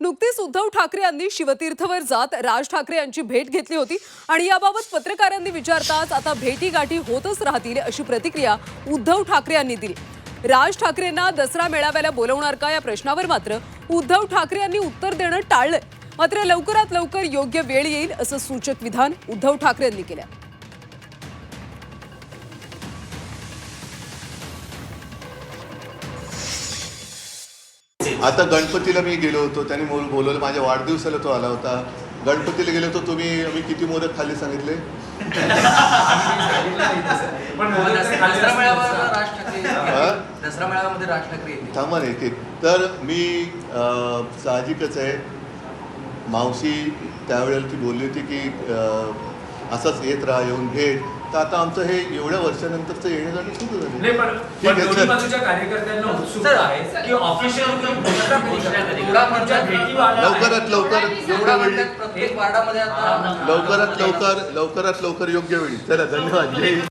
नुकतीच उद्धव ठाकरे यांनी शिवतीर्थवर जात राज ठाकरे यांची भेट घेतली होती. आणि याबाबत पत्रकारांनी विचारताच आता भेटीगाठी होतच राहतील अशी प्रतिक्रिया उद्धव ठाकरे यांनी दिली. राज ठाकरेंना दसरा मेळाव्याला बोलवणार का या प्रश्नावर मात्र उद्धव ठाकरे यांनी उत्तर देणं टाळलंय. मात्र लवकरात लवकर योग्य वेळ येईल असं सूचक विधान उद्धव ठाकरे यांनी केलं आता गणपतीला मी गेलो होतो त्यांनी बोल बोलवलं माझ्या वाढदिवसाला तो आला होता. गणपतीला गेलो होतो तुम्ही मी किती मोदक खाल्ले सांगितले? थांबा एक एक तर मी साहजिकच आहे. मावशी त्यावेळेला ती बोलली होती की अं, असंच येत राहा येऊन भेट. तर आता आमचं हे एवढ्या वर्षानंतरचं येणं जाणं सुरू झालं. नाही पण ठीक आहे, दोन्ही. बाजूच्या कार्यकर्त्यांना उत्सुकता आहे की ऑफिशियल. लवकरात लवकर एवढा एवढ्या वेळी म्हणतात प्रत्येक वार्डामध्ये आता लवकरात लवकर लवकरात लवकर योग्य वेळी. चला धन्यवाद. जय हिंद.